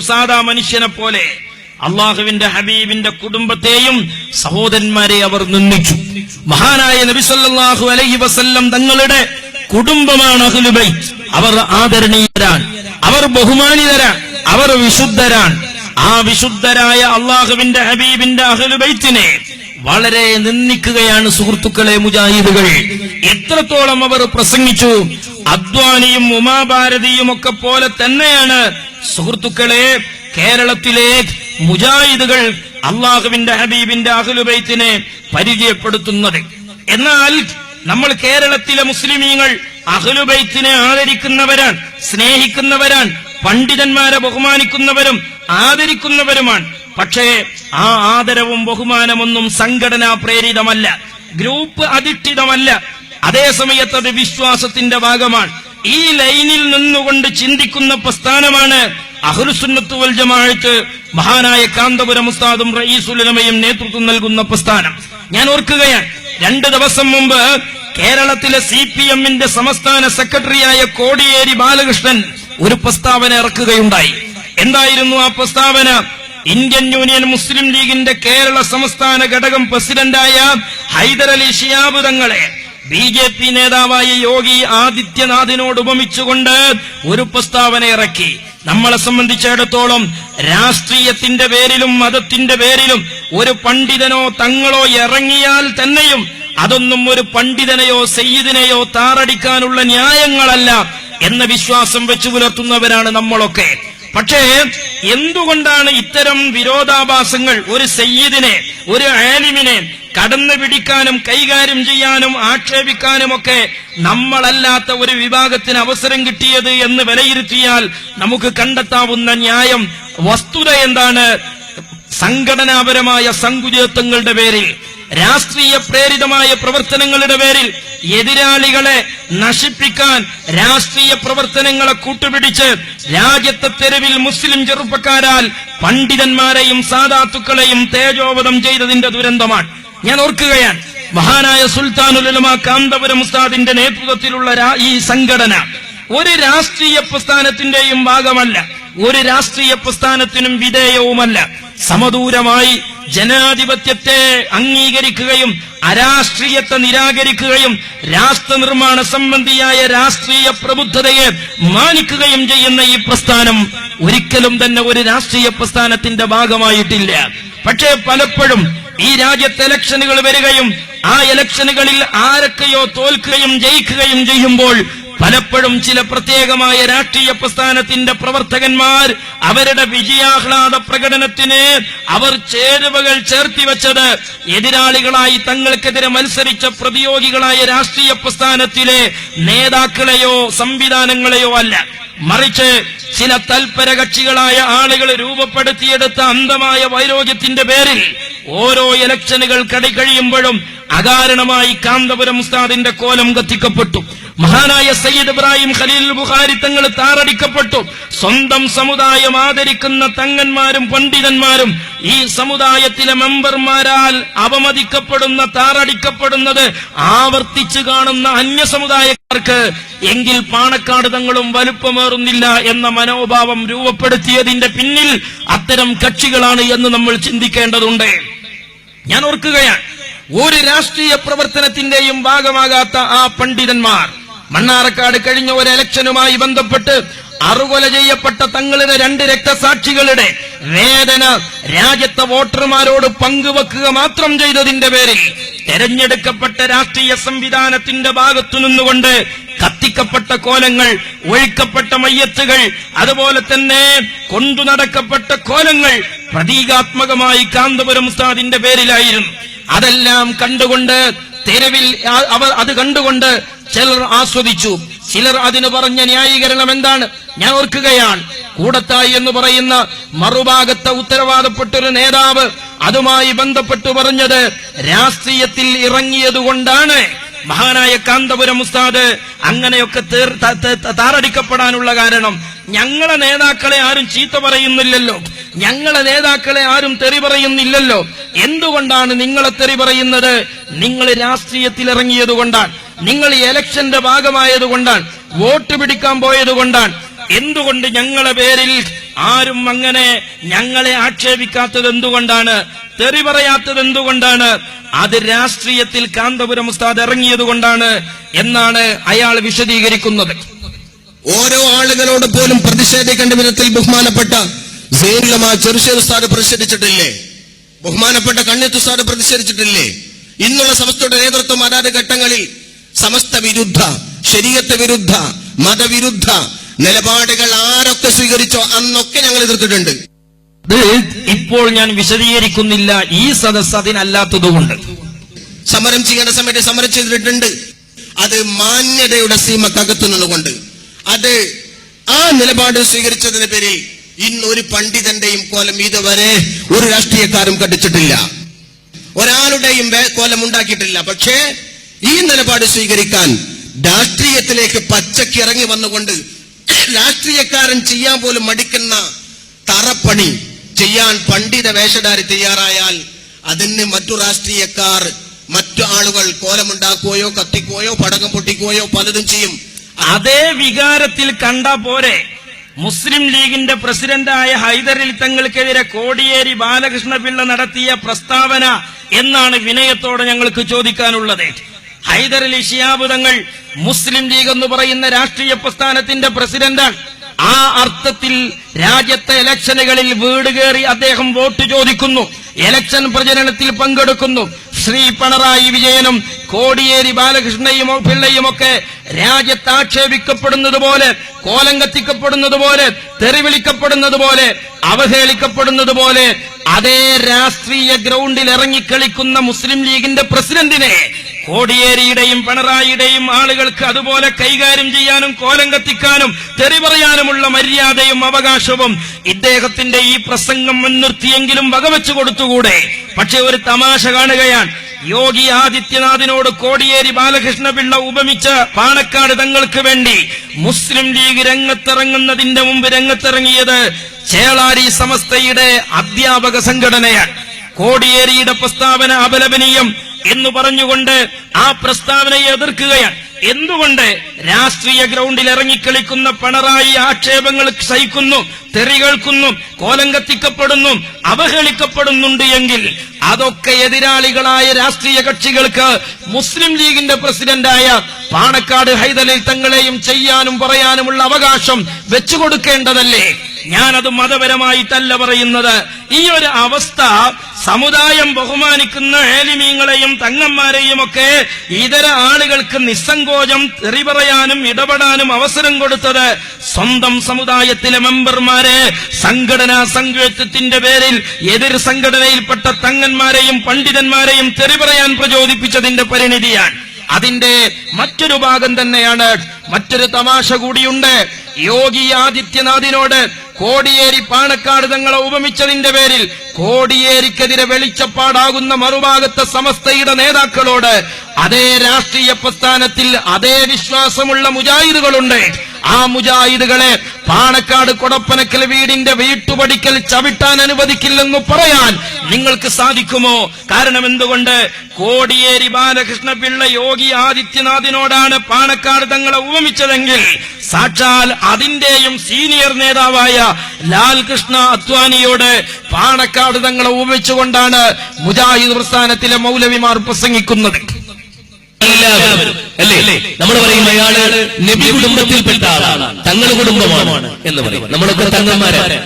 സാധാ മനുഷ്യനെ പോലെ അള്ളാഹുവിന്റെ ഹബീബിന്റെ കുടുംബത്തെയും സഹോദരന്മാരെ അവർ നിന്ദിച്ചു. മഹാനായ നബിസല്ലാഹു അലൈഹി വസല്ലം തങ്ങളുടെ കുടുംബമാണ് അഹ്ലുബൈ അവർ ആദരണീയരാണ്. അവർ ബഹുമാനിതരാണ്. അവർ വിശുദ്ധരാണ്. ആ വിശുദ്ധരായ അള്ളാഹുവിന്റെ ഹബീബിന്റെ അഹ്ലുബൈത്തിനെ വളരെ നിന്ദിക്കുകയാണ് സുഹൃത്തുക്കളെ മുജാഹിദുകൾ. എത്രത്തോളം അവർ പ്രസംഗിച്ചു അദ്വാനിയും ഉമാഭാരതിയും ഒക്കെ പോലെ തന്നെയാണ്. സുഹൃത്തുക്കളെ കേരളത്തിലെ മുജാഹിദുകൾ അള്ളാഹുവിന്റെ ഹബീബിന്റെ അഹ്ലുബൈത്തിനെ പരിചയപ്പെടുത്തുന്നത്. എന്നാൽ നമ്മൾ കേരളത്തിലെ മുസ്ലിമീങ്ങൾ അഹ്ലുബൈത്തിനെ ആദരിക്കുന്നവരാണ് സ്നേഹിക്കുന്നവരാണ് പണ്ഡിതന്മാരെ ബഹുമാനിക്കുന്നവരും ആദരിക്കുന്നവരുമാണ്. പക്ഷേ ആ ആദരവും ബഹുമാനമൊന്നും സംഘടനാ പ്രേരിതമല്ല ഗ്രൂപ്പ് അധിഷ്ഠിതമല്ല. അതേ സമയത്ത് അത് വിശ്വാസത്തിന്റെ ഭാഗമാണ്. ഈ ലൈനിൽ നിന്നുകൊണ്ട് ചിന്തിക്കുന്ന പ്രസ്ഥാനമാണ് അഹ്ലുസുന്നത്ത് വൽ മഹാനായ കാന്തപുരം ഉസ്താദും റയീസുലമയും നേതൃത്വം നൽകുന്ന പ്രസ്ഥാനം. ഞാൻ ഓർക്കുകയാണ് രണ്ട് ദിവസം മുമ്പ് കേരളത്തിലെ സി പി എമ്മിന്റെ സംസ്ഥാന സെക്രട്ടറിയായ കോടിയേരി ബാലകൃഷ്ണൻ ഒരു പ്രസ്താവന ഇറക്കുകയുണ്ടായി. എന്തായിരുന്നു ആ പ്രസ്താവന? ഇന്ത്യൻ യൂണിയൻ മുസ്ലിം ലീഗിന്റെ കേരള സംസ്ഥാന ഘടകം പ്രസിഡന്റായ ഹൈദരലി ഷിയാബ് തങ്ങളെ ബി ജെ പി നേതാവായ യോഗി ആദിത്യനാഥിനോട് ഉപമിച്ചുകൊണ്ട് ഒരു പ്രസ്താവന ഇറക്കി. നമ്മളെ സംബന്ധിച്ചിടത്തോളം രാഷ്ട്രീയത്തിന്റെ പേരിലും മതത്തിന്റെ പേരിലും ഒരു പണ്ഡിതനോ തങ്ങളോ ഇറങ്ങിയാൽ തന്നെയും അതൊന്നും ഒരു പണ്ഡിതനെയോ സയ്യിദിനെയോ താറടിക്കാനുള്ള ന്യായങ്ങളല്ല എന്ന വിശ്വാസം വെച്ചു പുലർത്തുന്നവരാണ് നമ്മളൊക്കെ. പക്ഷേ എന്തുകൊണ്ടാണ് ഇത്തരം വിരോധാഭാസങ്ങൾ ഒരു സയ്യിദിനെ ഒരു ആലിമിനെ കടന്നു പിടിക്കാനും കൈകാര്യം ചെയ്യാനും ആക്ഷേപിക്കാനും ഒക്കെ നമ്മളല്ലാത്ത ഒരു വിഭാഗത്തിന് അവസരം കിട്ടിയത് എന്ന് വിലയിരുത്തിയാൽ നമുക്ക് കണ്ടെത്താവുന്ന ന്യായം വസ്തുത എന്താണ്? സംഘടനാപരമായ സങ്കുചിതത്വങ്ങളുടെ പേരിൽ രാഷ്ട്രീയ പ്രേരിതമായ പ്രവർത്തനങ്ങളുടെ പേരിൽ എതിരാളികളെ നശിപ്പിക്കാൻ രാഷ്ട്രീയ പ്രവർത്തനങ്ങളെ കൂട്ടുപിടിച്ച് രാജ്യത്തെ തെരുവിൽ മുസ്ലിം ചെറുപ്പക്കാരാൽ പണ്ഡിതന്മാരെയും സാധാത്തുക്കളെയും തേജോവധം ചെയ്തതിന്റെ ദുരന്തമാണ്. ഞാൻ ഓർക്കുകയാണ്. മഹാനായ സുൽത്താനുലമ കാന്തപുരം ഉസ്താദിന്റെ നേതൃത്വത്തിലുള്ള ഈ സംഘടന ഒരു രാഷ്ട്രീയ പ്രസ്ഥാനത്തിന്റെയും ഭാഗമല്ല. ഒരു രാഷ്ട്രീയ പ്രസ്ഥാനത്തിനും വിധേയവുമല്ല. സമദൂരമായി ജനാധിപത്യത്തെ അംഗീകരിക്കുകയും അരാഷ്ട്രീയത്തെ നിരാകരിക്കുകയും രാഷ്ട്ര നിർമ്മാണ സംബന്ധിയായ രാഷ്ട്രീയ പ്രബുദ്ധതയെ മാനിക്കുകയും ചെയ്യുന്ന ഈ പ്രസ്ഥാനം ഒരിക്കലും തന്നെ ഒരു രാഷ്ട്രീയ പ്രസ്ഥാനത്തിന്റെ ഭാഗമായിട്ടില്ല. പക്ഷേ പലപ്പോഴും ഈ രാജ്യത്തെ ഇലക്ഷനുകൾ വരികയും ആ ഇലക്ഷനുകളിൽ ആരൊക്കെയോ തോൽക്കുകയും ജയിക്കുകയും ചെയ്യുമ്പോൾ പലപ്പോഴും ചില പ്രത്യേകമായ രാഷ്ട്രീയ പ്രസ്ഥാനത്തിന്റെ പ്രവർത്തകന്മാർ അവരുടെ വിജയാഹ്ലാദ പ്രകടനത്തിന് അവർ ചേരുവകൾ ചേർത്തി വെച്ചത് എതിരാളികളായി തങ്ങൾക്കെതിരെ മത്സരിച്ച പ്രതിയോഗികളായ രാഷ്ട്രീയ പ്രസ്ഥാനത്തിലെ നേതാക്കളെയോ സംവിധാനങ്ങളെയോ അല്ല. മറിച്ച് ചില തൽപര കക്ഷികളായ ആളുകൾ രൂപപ്പെടുത്തിയെടുത്ത അന്ധമായ വൈരോഗ്യത്തിന്റെ പേരിൽ ഓരോ ഇലക്ഷനുകൾ കടി കഴിയുമ്പോഴും അകാരണമായി കാന്തപുരം ഉസ്താദിന്റെ കോലം കത്തിക്കപ്പെട്ടു. മഹാനായ സയ്യിദ് ഇബ്രാഹിം ഖലീൽ ബുഖാരി തങ്ങൾ താറടിക്കപ്പെട്ടു. സ്വന്തം സമുദായം ആദരിക്കുന്ന തങ്ങന്മാരും പണ്ഡിതന്മാരും ഈ സമുദായത്തിലെ മെമ്പർമാരാൽ അപമതിക്കപ്പെടുന്ന താറടിക്കപ്പെടുന്നത് ആവർത്തിച്ചു കാണുന്ന അന്യ സമുദായക്കാർക്ക് എങ്കിൽ പാണക്കാട് തങ്ങളും വലുപ്പമേറുന്നില്ല എന്ന മനോഭാവം രൂപപ്പെടുത്തിയതിന്റെ പിന്നിൽ അത്തരം കക്ഷികളാണ് എന്ന് നമ്മൾ ചിന്തിക്കേണ്ടതുണ്ട്. ഞാൻ ഓർക്കുകയാണ്. ഒരു രാഷ്ട്രീയ പ്രവർത്തനത്തിന്റെയും ഭാഗമാകാത്ത ആ പണ്ഡിതന്മാർ മണ്ണാറക്കാട് കഴിഞ്ഞ ഒരു ഇലക്ഷനുമായി ബന്ധപ്പെട്ട് അറുകൊല ചെയ്യപ്പെട്ട തങ്ങളുടെ രണ്ട് രക്തസാക്ഷികളുടെ വേദന രാജ്യത്തെ വോട്ടർമാരോട് പങ്കുവെക്കുക മാത്രം ചെയ്തതിന്റെ പേരിൽ തെരഞ്ഞെടുക്കപ്പെട്ട രാഷ്ട്രീയ സംവിധാനത്തിന്റെ ഭാഗത്തു നിന്നുകൊണ്ട് കത്തിക്കപ്പെട്ട കോലങ്ങൾ ഒഴിക്കപ്പെട്ട മയ്യത്തുകൾ അതുപോലെ തന്നെ കൊണ്ടു നടക്കപ്പെട്ട കോലങ്ങൾ പ്രതീകാത്മകമായി കാന്തപുരം ഉസ്താദിന്റെ പേരിലായിരുന്നു. അതെല്ലാം കണ്ടുകൊണ്ട് തെരുവിൽ അവർ അത് കണ്ടുകൊണ്ട് ചിലർ ആസ്വദിച്ചു. ചിലർ അതിന് പറഞ്ഞ ന്യായീകരണം എന്താണ് ഞാൻ ഓർക്കുകയാണ്. കൂടത്തായി എന്ന് പറയുന്ന മറുഭാഗത്തെ ഉത്തരവാദപ്പെട്ടൊരു നേതാവ് അതുമായി ബന്ധപ്പെട്ട് പറഞ്ഞത് രാഷ്ട്രീയത്തിൽ ഇറങ്ങിയതുകൊണ്ടാണ് മഹാനായ കാന്തപുരം ഉസ്താദ് അങ്ങനെയൊക്കെ താറടിക്കപ്പെടാനുള്ള കാരണം ഞങ്ങളെ നേതാക്കളെ ആരും ചീത്ത പറയുന്നില്ലല്ലോ. ഞങ്ങളെ നേതാക്കളെ ആരും തെറി പറയുന്നില്ലല്ലോ. എന്തുകൊണ്ടാണ് നിങ്ങളെ തെറി പറയുന്നത്? നിങ്ങൾ രാഷ്ട്രീയത്തിൽ ഇറങ്ങിയത് കൊണ്ടാണ്. നിങ്ങൾ ഈ ഇലക്ഷന്റെ ഭാഗമായത് കൊണ്ടാണ് വോട്ട് പിടിക്കാൻ പോയതുകൊണ്ടാണ്. എന്തുകൊണ്ട് ഞങ്ങളെ പേരിൽ ആരും അങ്ങനെ ഞങ്ങളെ ആക്ഷേപിക്കാത്തത് എന്തുകൊണ്ടാണ്? തെറി പറയാത്തത് എന്തുകൊണ്ടാണ്? അത് രാഷ്ട്രീയത്തിൽ കാന്തപുരം ഉസ്താദ് ഇറങ്ങിയത് കൊണ്ടാണ് എന്നാണ് അയാൾ വിശദീകരിക്കുന്നത്. ഓരോ ആളുകളോട് പോലും പ്രതിഷേധിക്കേണ്ട വിധത്തിൽ ബഹുമാനപ്പെട്ട സൈനുലമ ചെറുശ്ശേരി ഉസ്താദ് പ്രതിഷേധിച്ചിട്ടില്ലേ? ബഹുമാനപ്പെട്ട ഉസ്താദ് പ്രതിഷേധിച്ചിട്ടില്ലേ? ഇന്നുള്ള സമസ്തയുടെ നേതൃത്വം അതാത് ഘട്ടങ്ങളിൽ സമസ്ത വിരുദ്ധ ശരീരത്തെ വിരുദ്ധ മതവിരുദ്ധ നിലപാടുകൾ ആരൊക്കെ സ്വീകരിച്ചോ അന്നൊക്കെ ഞങ്ങൾ എതിർത്തിട്ടുണ്ട്. ഇപ്പോൾ ഞാൻ വിശദീകരിക്കുന്നില്ല ഈ സദസ് അതിനല്ലാത്തതുകൊണ്ട്. സമരം ചെയ്യേണ്ട സമയത്ത് സമരം ചെയ്തിട്ടുണ്ട്. അത് മാന്യതയുടെ സീമക്കകത്തു നിന്നുകൊണ്ട്. അത് ആ നിലപാട് സ്വീകരിച്ചതിന് പേരിൽ ഇന്ന് ഒരു പണ്ഡിതന്റെയും കോലം ഇതുവരെ ഒരു രാഷ്ട്രീയക്കാരും കണ്ടിച്ചിട്ടില്ല ഒരാളുടെയും കോലം ഉണ്ടാക്കിയിട്ടില്ല. പക്ഷേ ഈ നിലപാട് സ്വീകരിക്കാൻ രാഷ്ട്രീയത്തിലേക്ക് പച്ചക്ക് ഇറങ്ങി വന്നുകൊണ്ട് രാഷ്ട്രീയക്കാരൻ ചെയ്യാൻ പോലും മടിക്കുന്ന തറപ്പണി ചെയ്യാൻ പണ്ഡിത വേഷധാരി തയ്യാറായാൽ അതിന് മറ്റു രാഷ്ട്രീയക്കാർ മറ്റു ആളുകൾ കോലമുണ്ടാക്കുകയോ കത്തിക്കുകയോ പടകം പൊട്ടിക്കുകയോ പലതും ചെയ്യും. അതേ വികാരത്തിൽ കണ്ട പോരെ. മുസ്ലിം ലീഗിന്റെ പ്രസിഡന്റായ ഹൈദരലി തങ്ങൾക്കെതിരെ കോടിയേരി ബാലകൃഷ്ണപിള്ള നടത്തിയ പ്രസ്താവന എന്നാണ് വിനയത്തോടെ ഞങ്ങൾക്ക് ചോദിക്കാനുള്ളത്. ഹൈദരലി ഷിയാബ് തങ്ങൾ മുസ്ലിം ലീഗ് എന്ന് പറയുന്ന രാഷ്ട്രീയ പ്രസ്ഥാനത്തിന്റെ പ്രസിഡന്റാണ്. ആ അർത്ഥത്തിൽ രാജ്യത്തെ ഇലക്ഷനുകളിൽ വീട് കയറി അദ്ദേഹം വോട്ട് ചോദിക്കുന്നു. ഇലക്ഷൻ പ്രചരണത്തിൽ പങ്കെടുക്കുന്നു. ശ്രീ പിണറായി വിജയനും കോടിയേരി ബാലകൃഷ്ണയും പിള്ളയും ഒക്കെ രാജ്യത്ത് ആക്ഷേപിക്കപ്പെടുന്നത് പോലെ കോലം കത്തിക്കപ്പെടുന്നത് പോലെ തെറിവിളിക്കപ്പെടുന്നത് പോലെ അവഹേളിക്കപ്പെടുന്നത് പോലെ അതേ രാഷ്ട്രീയ ഗ്രൗണ്ടിൽ ഇറങ്ങിക്കളിക്കുന്ന മുസ്ലിം ലീഗിന്റെ പ്രസിഡന്റിനെ കോടിയേരിയുടെയും പിണറായിയുടെയും ആളുകൾക്ക് അതുപോലെ കൈകാര്യം ചെയ്യാനും കോലം കത്തിക്കാനും തെറി പറയാനുമുള്ള മര്യാദയും അവകാശവും ഇദ്ദേഹത്തിന്റെ ഈ പ്രസംഗം മുൻനിർത്തിയെങ്കിലും വകവെച്ചു കൊടുത്തുകൂടെ? പക്ഷെ ഒരു തമാശ കാണുകയാണ്. യോഗി ആദിത്യനാഥിനോട് കോടിയേരി ബാലകൃഷ്ണപിള്ള ഉപമിച്ച പാണക്കാട് തങ്ങൾക്ക് വേണ്ടി മുസ്ലിം ലീഗ് രംഗത്തിറങ്ങുന്നതിന്റെ മുമ്പ് രംഗത്തിറങ്ങിയത് ചേളാരി സമസ്തയുടെ അധ്യാപക സംഘടനയാണ്. കോടിയേരിയുടെ പ്രസ്താവന അപലപനീയം എന്ന് പറഞ്ഞുകൊണ്ട് ആ പ്രസ്താവനയെ എതിർക്കുകയാണ്. എന്തുകൊണ്ട് രാഷ്ട്രീയ ഗ്രൗണ്ടിൽ ഇറങ്ങിക്കളിക്കുന്ന പിണറായി ആക്ഷേപങ്ങൾ സഹിക്കുന്നു തെറി കേൾക്കുന്നു കോലം കത്തിക്കപ്പെടുന്നു അവഹേളിക്കപ്പെടുന്നുണ്ട് എങ്കിൽ അതൊക്കെ എതിരാളികളായ രാഷ്ട്രീയ കക്ഷികൾക്ക് മുസ്ലിം ലീഗിന്റെ പ്രസിഡന്റായ പാണക്കാട് ഹൈദലിൽ തങ്ങളെയും ചെയ്യാനും പറയാനുമുള്ള അവകാശം വെച്ചുകൊടുക്കേണ്ടതല്ലേ? ഞാനത് മതപരമായിട്ടല്ല പറയുന്നത്. ഈ ഒരു അവസ്ഥ സമുദായം ബഹുമാനിക്കുന്ന ഏലിമീങ്ങളെയും തങ്ങന്മാരെയും ഒക്കെ ഇതര ആളുകൾക്ക് നിസ്സങ്കോചം തെറി പറയാനും ഇടപെടാനും അവസരം കൊടുത്തത് സ്വന്തം സമുദായത്തിലെ മെമ്പർമാരെ സംഘടനാ സംഘത്വത്തിന്റെ പേരിൽ എതിർ സംഘടനയിൽപ്പെട്ട തങ്ങന്മാരെയും പണ്ഡിതന്മാരെയും തെറി പ്രചോദിപ്പിച്ചതിന്റെ പരിണിതിയാണ്. അതിന്റെ മറ്റൊരു ഭാഗം തന്നെയാണ്. മറ്റൊരു തമാശ കൂടിയുണ്ട്. യോഗി ആദിത്യനാഥിനോട് കോടിയേരി പാണക്കാട് തങ്ങളെ ഉപമിച്ചതിന്റെ പേരിൽ കോടിയേരിക്കെതിരെ വെളിച്ചപ്പാടാകുന്ന മറുഭാഗത്തെ സമസ്തയുടെ നേതാക്കളോട് അതേ രാഷ്ട്രീയ പ്രസ്ഥാനത്തിൽ അതേ വിശ്വാസമുള്ള മുജാഹിദുകളുണ്ട്. ആ മുജാഹിദുകളെ പാണക്കാട് കൊടപ്പനക്കൽ വീടിന്റെ വീട്ടുപടിക്കൽ ചവിട്ടാൻ അനുവദിക്കില്ലെന്ന് പറയാൻ നിങ്ങൾക്ക് സാധിക്കുമോ? കാരണം എന്തുകൊണ്ട്? കോടിയേരി ബാലകൃഷ്ണ പിള്ള യോഗി ആദിത്യനാഥിനോടാണ് പാണക്കാട് തങ്ങളെ ഉപമിച്ചതെങ്കിൽ സാക്ഷാൽ അതിന്റെയും സീനിയർ നേതാവായ ലാൽകൃഷ്ണ അദ്വാനിയോട് പാണക്കാട് തങ്ങളെ ഉപമിച്ചുകൊണ്ടാണ് മുജാഹിദ് പ്രസ്ഥാനത്തിലെ മൗലവിമാർ പ്രസംഗിക്കുന്നത്. എല്ലാവരും അല്ലേ? നമ്മൾ പറയും അയാൾ നബി കുടുംബത്തിൽപ്പെട്ട ആളാണ്. തങ്ങൾ കുടുംബമാണ് എന്ന് പറയും. നമ്മളൊക്കെ തങ്ങന്മാരാണ്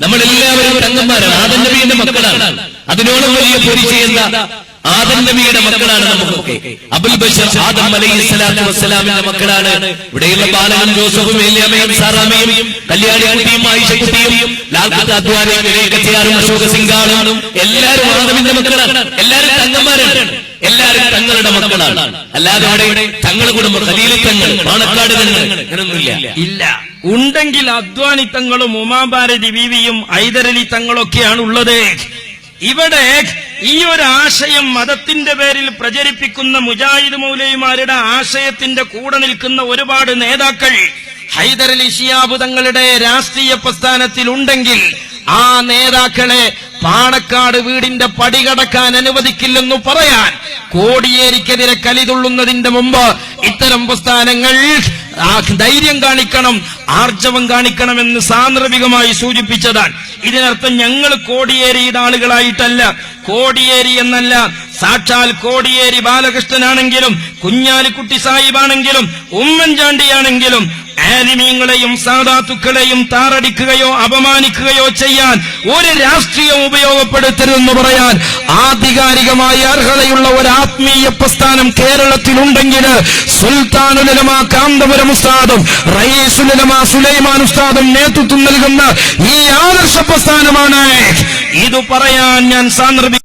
നമ്മളെല്ലാവരും തങ്ങന്മാരാണ്. ആദൻ നബിയുടെ മക്കളാണ്. അതിനോളം വലിയ പൊരി ചെയ്യുന്ന ആദം നബിയുടെ മക്കളാണ് നമുക്കൊക്കെ. അബുൽ ബഷർ ആദം അലൈഹി സ്വലാത്തു വസ്സലാമിന്റെ മക്കളാണ്. ഇവിടെയുള്ള ബാലനും ജോസഫും ഏലിയാമയും സാറാമയും കല്യാണിക്കുട്ടിയും ആയിഷക്കുട്ടിയും ലാൽകുത്ത അദ്വാനിയും അശോക സിംഗാളും എല്ലാവരും ആദമിന്റെ മക്കളാണ്. എല്ലാവരും തങ്ങന്മാരാണ്. എല്ലാവരും തങ്ങളുടെ മക്കളാണ്. അല്ലാതെ അവിടെ തങ്ങൾ കുടുംബം പാണക്കാട് തങ്ങൾ അങ്ങനൊന്നുമില്ല ഇല്ല. ഉണ്ടെങ്കിൽ അദ്വാനി തങ്ങളും ഉമാഭാരതി ബീവിയും ഐതരലി തങ്ങളൊക്കെയാണ് ഉള്ളത്. ഇവിടെ ഈ ഒരു ആശയം മതത്തിന്റെ പേരിൽ പ്രചരിപ്പിക്കുന്ന മുജാഹിദ് മൗലയിമാരുടെ ആശയത്തിന്റെ കൂടെ നിൽക്കുന്ന ഒരുപാട് നേതാക്കൾ ഹൈദരലി ഷിയാബ് തങ്ങളുടെ രാഷ്ട്രീയ പ്രസ്ഥാനത്തിൽ ഉണ്ടെങ്കിൽ ആ നേതാക്കളെ പാണക്കാട് വീടിന്റെ പടികടക്കാൻ അനുവദിക്കില്ലെന്നു പറയാൻ കോടിയേരിക്കെതിരെ കലിതുള്ളുന്നതിന്റെ മുമ്പ് ഇത്തരം പ്രസ്ഥാനങ്ങൾ ധൈര്യം കാണിക്കണം ആർജവം കാണിക്കണമെന്ന് സാന്ദർഭികമായി സൂചിപ്പിച്ചതാണ്. ഇതിനർത്ഥം ഞങ്ങൾ കോടിയേരിയുടെ ആളുകളായിട്ടല്ല കോടിയേരി എന്നല്ല സാക്ഷാൽ കോടിയേരി ബാലകൃഷ്ണനാണെങ്കിലും കുഞ്ഞാലിക്കുട്ടി സാഹിബാണെങ്കിലും ഉമ്മൻചാണ്ടിയാണെങ്കിലും ആലിമീങ്ങളെയും സാധാത്തുക്കളെയും താറടിക്കുകയോ അപമാനിക്കുകയോ ചെയ്യാൻ ഒരു രാഷ്ട്രീയം ഉപയോഗപ്പെടുത്തരുതെന്ന് പറയാൻ ആധികാരികമായി അർഹതയുള്ള ഒരു ആത്മീയ പ്രസ്ഥാനം കേരളത്തിലുണ്ടെങ്കിൽ സുൽത്താനുലമ കാന്തപുരം ഉസ്താദും റയീസുലമ സുലൈമാൻ ഉസ്താദും നേതൃത്വം നൽകുന്ന ഈ ആദർശ പ്രസ്ഥാനമാണ്. ഇത് പറയാൻ ഞാൻ സാന്ദർഭിക